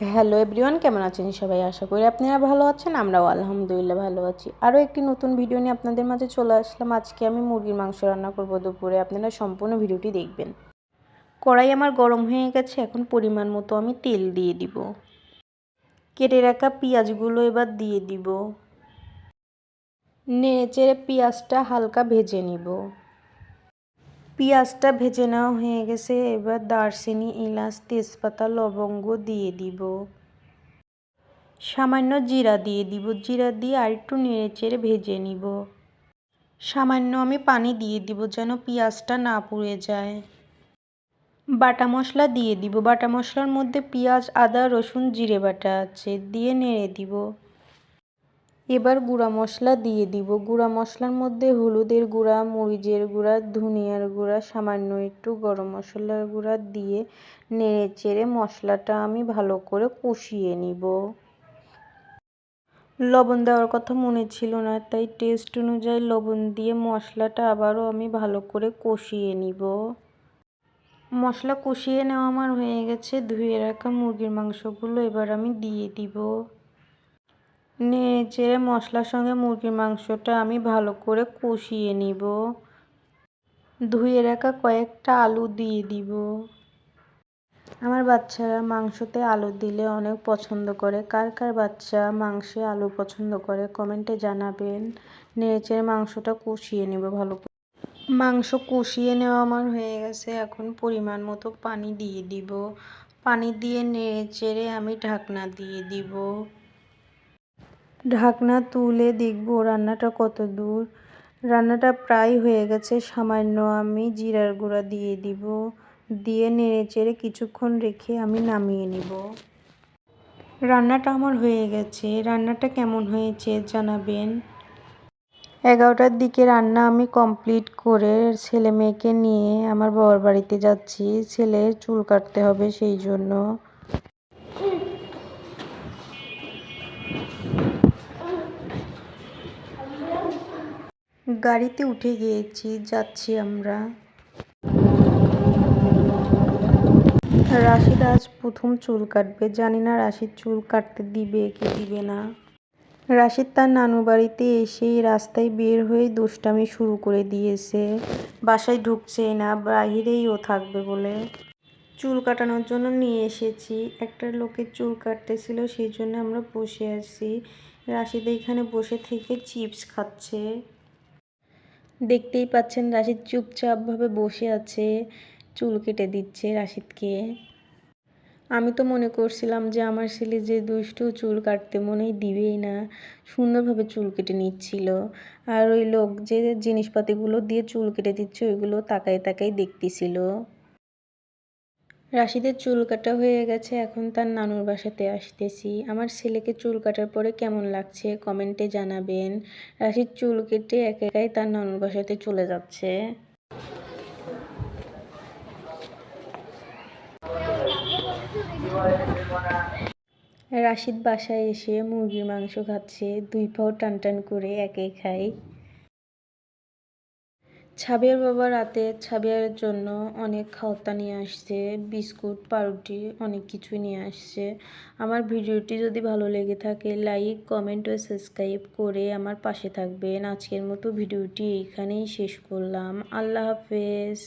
Hello everyone, কেমন আছেন সবাই? আশা করি আপনারা ভালো আছেন, আমরাও আলহামদুলিল্লাহ ভালো আছি। আরও একটি নতুন ভিডিও নিয়ে আপনাদের মাঝে চলে আসলাম। আজকে আমি মুরগির মাংস রান্না করব দুপুরে, আপনারা সম্পূর্ণ ভিডিওটি দেখবেন। কড়াই আমার গরম হয়ে গেছে, এখন পরিমাণ মতো আমি তেল দিয়ে দিব। কেটে রাখা পেঁয়াজগুলো এবার দিয়ে দিব। নেড়ে চেড়ে পেঁয়াজটা হালকা ভেজে নিব। পেঁয়াজটা ভেজে নেওয়া হয়ে গেছে। এবার দারচিনি, এলাচ, তেজপাতা, লবঙ্গ দিয়ে দিব। সামান্য জিরা দিয়ে দিব। জিরা দিয়ে আর একটু নেড়ে চেড়ে ভেজে নিব। সামান্য আমি পানি দিয়ে দিব যেন পেঁয়াজটা না পুড়ে যায়। বাটা মশলা দিয়ে দিব। বাটা মশলার মধ্যে পেঁয়াজ, আদা, রসুন, জিরে বাটা আছে। দিয়ে নেড়ে দিব। এবার গুঁড়া মশলা দিয়ে দিব। গুঁড়া মশলার মধ্যে হলুদের গুঁড়া, মরিচের গুঁড়া, ধনিয়ার গুঁড়া, সামান্য একটু গরম মশলার গুঁড়া দিয়ে নেড়ে চেড়ে মশলাটা আমি ভালো করে কষিয়ে নিব। লবণ দেওয়ার কথা মনে ছিল না, তাই টেস্ট অনুযায়ী লবণ দিয়ে মশলাটা আবারও আমি ভালো করে কষিয়ে নিব। মশলা কষিয়ে নেওয়া আমার হয়ে গেছে, ধুয়ে রাখা মুরগির মাংসগুলো এবার আমি দিয়ে দিব। নেড়ে চেড়ে মশলার সঙ্গে মুরগির মাংসটা আমি ভালো করে কষিয়ে নিব। ধুয়ে রাখা কয়েকটা আলু দিয়ে দিব। আমার বাচ্চারা মাংসতে আলু দিলে অনেক পছন্দ করে। কার কার বাচ্চা মাংসে আলু পছন্দ করে কমেন্টে জানাবেন। নেড়েচেড়ে মাংসটা কষিয়ে নেব ভালো করে। মাংস কষিয়ে নেওয়া আমার হয়ে গেছে। এখন পরিমাণ মতো পানি দিয়ে দিব। পানি দিয়ে নেড়ে চেড়ে আমি ঢাকনা দিয়ে দিব। ঢাকনা তুলে দেখব রান্নাটা কত দূর। রান্নাটা প্রায় হয়ে গেছে, সামান্য আমি জিরার গুঁড়া দিয়ে দিব। দিয়ে নেড়ে চেড়ে কিছুক্ষণ রেখে আমি নামিয়ে নিব। রান্নাটা আমার হয়ে গেছে। রান্নাটা কেমন হয়েছে জানাবেন? এগারোটার দিকে রান্না আমি কমপ্লিট করে ছেলে মেয়েকে নিয়ে আমার বাবার বাড়িতে যাচ্ছি। ছেলের চুল কাটতে হবে সেই জন্য। গাড়িতে উঠে গিয়েছি, যাচ্ছি আমরা। রাশিদ আজ প্রথম চুল কাটবে। জানি না রাশিদ চুল কাটতে দিবে কি দিবে না। রাশিদ তার নানু বাড়িতে এসেই রাস্তায় বের হয়ে দুষ্টামি শুরু করে দিয়েছে। বাসায় ঢুকছেই না, বাহিরেই ও থাকবে বলে। চুল কাটানোর জন্য নিয়ে এসেছি। একটা লোকের চুল কাটতেছিল, সেই জন্য আমরা বসে আছি। রাশিদ এখানে বসে থেকে চিপস খাচ্ছে। দেখতেই পাচ্ছেন রাশিদ চুপচাপভাবে বসে আছে, চুল কেটে দিচ্ছে রাশিদকে। আমি তো মনে করছিলাম যে আমার ছেলে যে দুষ্টু চুল কাটতে মনেই দিবেই না, সুন্দরভাবে চুল কেটে নিচ্ছিল। আর ওই লোক যে জিনিসপাতিগুলো দিয়ে চুল কেটে দিচ্ছে, ওইগুলো তাকাই তাকাই দেখতেছিল। রাশিদের চুল কাটা হয়ে গেছে, এখন তার নানুর বাসাতে আসতেছি। আমার ছেলেকে চুল কাটার পরে কেমন লাগছে কমেন্টে জানাবেন। রাশিদ চুল কেটে এক একাই তার নানুর বাসাতে চলে যাচ্ছে। রাশিদ বাসায় এসে মুরগির মাংস খাচ্ছে, দুই পাও টান টান করে একে খায়। ছাবিয়ার বাবা রাতে ছাবিয়ার জন্য অনেক খাওয়াতা নিয়ে আসছে, বিস্কুট, পাউরুটি, অনেক কিছু নিয়ে আসছে। আমার ভিডিওটি যদি ভালো লেগে থাকে লাইক কমেন্ট ও সাবস্ক্রাইব করে আমার পাশে থাকবেন। আজকের মতো ভিডিওটি এখানেই শেষ করলাম। আল্লাহ হাফেজ।